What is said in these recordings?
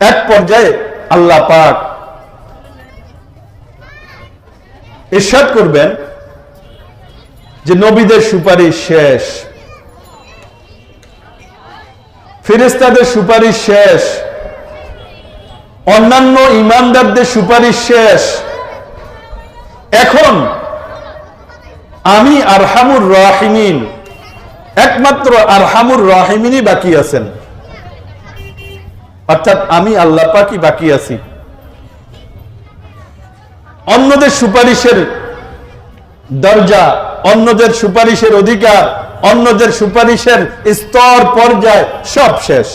এক পর্যায়ে আল্লাহ পাক ইরশাদ করবেন যে নবীদের সুপারিশ শেষ। ফেরেস্তাদের সুপারিশ শেষ। অন্যান্য ইমানদারদের সুপারিশ শেষ। এখন আমি আরহামুর রাহিমিন, একমাত্র আরহামুর রাহিমিনই বাকি আছেন। অর্থাৎ আমি আল্লাহ পাকই বাকি আছি। অন্যদের সুপারিশের দরজা, অন্যদের সুপারিশের অধিকার, অন্যদের সুপারিশের স্তর পর্যায় সব শেষ।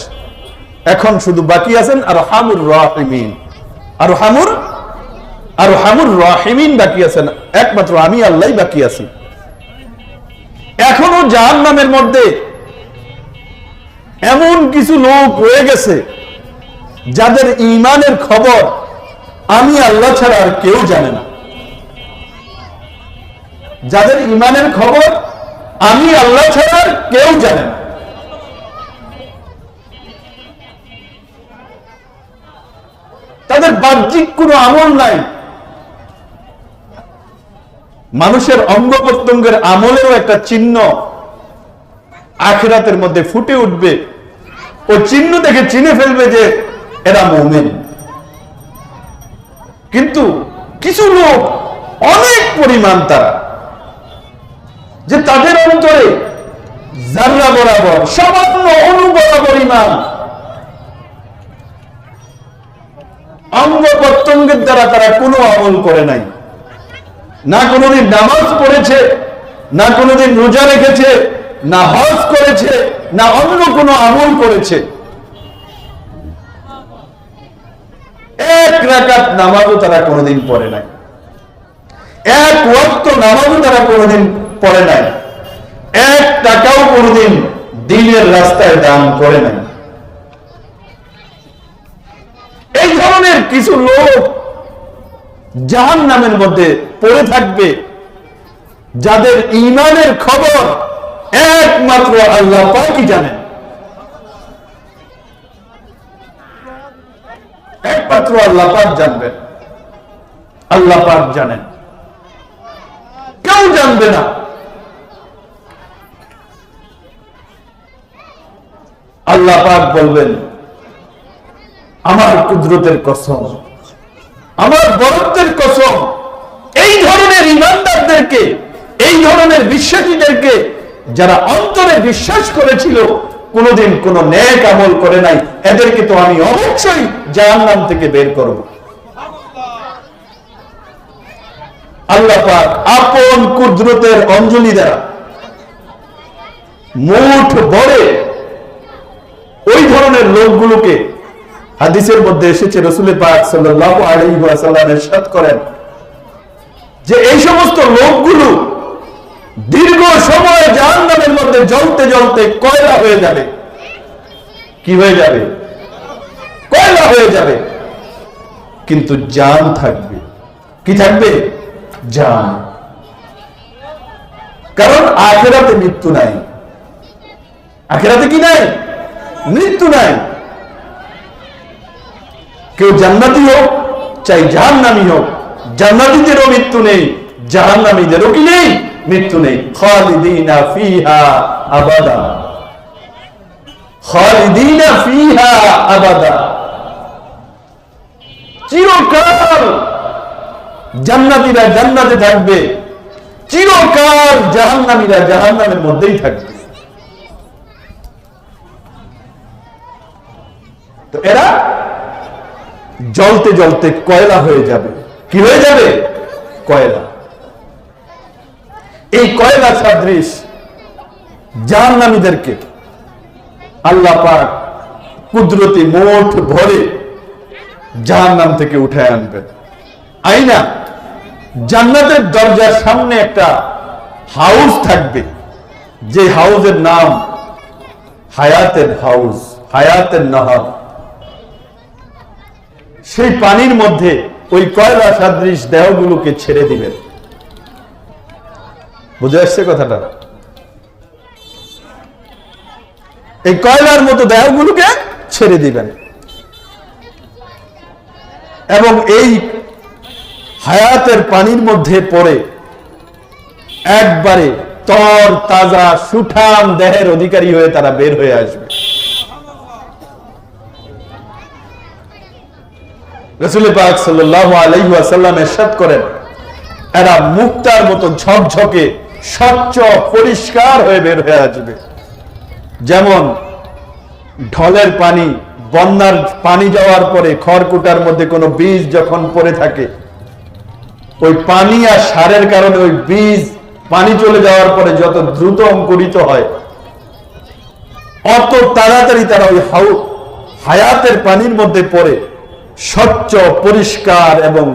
এখন শুধু বাকি আছেন আর হামুর রাহিমিন। আর হামুর আর হামুর রাহিমিন বাকি আছেন। একমাত্র আমি আল্লাহ বাকি আছি। এখনও জাহান নামের মধ্যে এমন কিছু লোক রয়ে গেছে যাদের ইমানের খবর আমি আল্লাহ ছাড়া আর কেউ জানে না। যাদের ইমানের খবর আমি আল্লাহ ছাড়া আর কেউ জানে না। তাদের বাহ্যিক কোনো আমল নাই। মানুষের অঙ্গ প্রত্যঙ্গের আমলেও একটা চিহ্ন আখেরাতের মধ্যে ফুটে উঠবে। ও চিহ্ন দেখে চিনে ফেলবে যে এরা মোমেন। কিন্তু কিছু লোক, অনেক পরিমাণ তারা, যে তাদের অন্তরে জাররা বরাবর, সামান্য অনুবরা পরিমাণ অঙ্গ প্রত্যঙ্গের দ্বারা তারা কোনো আমল করে নাই। না কোনোদিন নামাজ পড়েছে, না কোনোদিন রোজা রেখেছে, না হজ করেছে, না অন্য কোনো আমল করেছে। এক রাকাত নামাজও তারা কোনোদিন পড়ে নাই। এক ওয়াক্ত নামাজও তারা কোনোদিন পড়ে নাই। এক টাকাও কোনোদিন দিনের রাস্তায় দান করে নাই। এই ধরনের কিছু লোক জাহান নামের মধ্যে পড়ে থাকবে, যাদের ইমানের খবর একমাত্র আল্লাহ পাকই জানেন। একমাত্র আল্লাহ পাক জানবেন আল্লাহ পাক জানেন কেউ জানবে না। আল্লাহ পাক বলবেন, আমার কুদরতের কসম, আমার বরত্বের কসম, এই ধরনের ইমানদারদেরকে, এই ধরনের বিশ্বাসীদেরকে যারা অন্তরে বিশ্বাস করেছিল কোনোদিন কোন ন্যাক আমল করে নাই। এদেরকে তো আমি অবশ্যই জাহান্নাম থেকে বের করব। আল্লাহ আপন কুদরতের অঞ্জলি দ্বারা মুঠ ভরে ওই ধরনের লোকগুলোকে হাদিসের মধ্যে এসেছে রসুলের পাক সাল্লাল্লাহু আলাইহি ওয়াসাল্লাম করেন যে এই সমস্ত লোকগুলো দীর্ঘ সময় জাহান্নামের মধ্যে জ্বলতে জ্বলতে কয়লা হয়ে যাবে? কি হয়ে যাবে? কয়লা হয়ে যাবে? কিন্তু জান থাকবে। কি থাকবে? জান। কারণ আখেরাতে মৃত্যু নাই। আখেরাতে কি নাই? মৃত্যু নাই। কেউ জান্নাতি হোক, চাই জাহান্নামী হোক। জান্নাতীদেরও মৃত্যু নেই, জাহান্নামীদেরও কি নেই? মৃত্যু নেই। খালিদিনা ফিহা আবাদা। খালিদিনা ফিহা আবাদা। চিরকাল জান্নাতীরা জান্নাতে থাকবে। চিরকাল জাহান্নামীরা জাহান্নামের মধ্যেই থাকবে। তো এরা জ্বলতে জ্বলতে কয়লা হয়ে যাবে। কি হয়ে যাবে? কয়লা। এই কয়লা সাদৃশ জাহান্নামীদেরকে আল্লাহ পাক কুদরতি মোট ভরে জাহান্নাম থেকে উঠে আনবেন। আইনা, জান্নাতের দরজার সামনে একটা হাউস থাকবে। যে হাউসের নাম হায়াতের হাউস, হায়াতের নহর। সেই পানির মধ্যে ওই কয়লা সাদৃশ দেহগুলোকে ছেড়ে দিবেন। বুঝে আসছে কথাটা? এই কয়লার মতো দেহগুলোকে ছেড়ে দিবেন। এবং এই হায়াতের পানির মধ্যে পড়ে একবারে তর তাজা সুঠাম দেহের অধিকারী হয়ে তারা বের হয়ে আসবে। রসুল পাক সাল্লাহ আলহাসাল্লাম এরশাদ করেন, এরা মুক্তার মতো ঝকঝকে স্বচ্ছ পরিষ্কার হয়ে বের হয়ে আসবে। যেমন ঢলের পানি, বন্যার পানি যাওয়ার পরে খড়কুটার মধ্যে কোনো বীজ যখন পড়ে থাকে, ওই পানি আর সারের কারণে ওই বীজ পানি চলে যাওয়ার পরে যত দ্রুত অঙ্কুরিত হয়, অত তাড়াতাড়ি তারা ওই হাউ, হায়াতের পানির মধ্যে পড়ে। স্বচ্ছ, পরিষ্কার এবং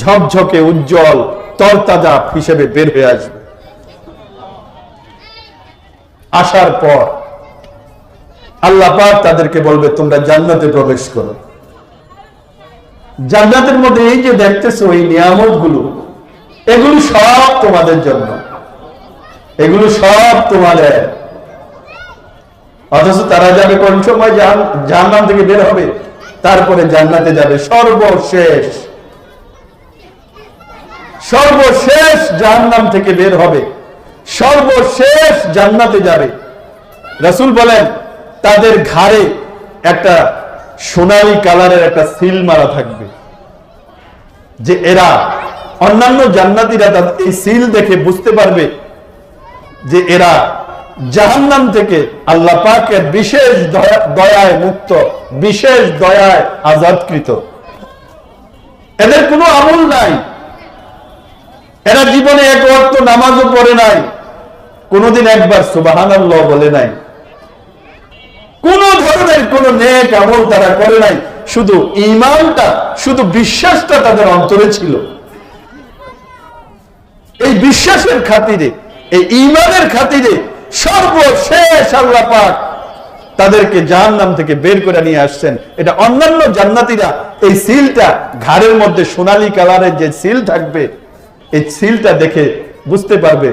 ঝকঝকে, উজ্জ্বল তরতাজা হিসেবে বের হয়ে আসবে। আসার পর আল্লাহ তাদেরকে বলবে, তোমরা জান্নাতে প্রবেশ করো। জান্নাতের মধ্যে এই যে দেখতেছো, এই নিয়ামতগুলো এগুলো সব তোমাদের জন্য। এগুলো সব তোমাদের। অথচ তারা যাবে কোন সময় জাহান্নাম থেকে বের হবে, তারপরে জান্নাতে যাবে সর্বশেষ। সর্বশেষ জাহান্নাম থেকে বের হবে। সর্বশেষ জান্নাতে যাবে। রাসূল বলেন, তাদের ঘাড়ে একটা সোনালী কালারের একটা সিল মারা থাকবে। যে এরা, অন্যান্য জান্নাতিরা তাদের এই সিল দেখে বুঝতে পারবে যে এরা জাহান্নাম থেকে আল্লাহ পাকের বিশেষ দয়া- দয়ায় মুক্ত, বিশেষ দয়ায় আজাদকৃত। এদের কোনো আমল নাই। এরা জীবনে এক ওয়াক্ত নামাজও পড়ে নাই, কোনোদিন একবার সুবাহানাল্লাহ বলে নাই। কোন ধরনের কোন নেক আমল তারা করে নাই, শুধু ইমানটা শুধু বিশ্বাসটা তাদের অন্তরে ছিল। এই বিশ্বাসের খাতিরে, এই ইমানের খাতিরে সর্বশেষ আল্লাহ পাক তাদেরকে জাহান্নাম থেকে বের করে নিয়ে আসছেন। এটা অন্যান্য জান্নাতিরা এই সিলটা ঘাড়ের মধ্যে সোনালি কালারের যে সিল থাকবে এই সিলটা দেখে বুঝতে পারবে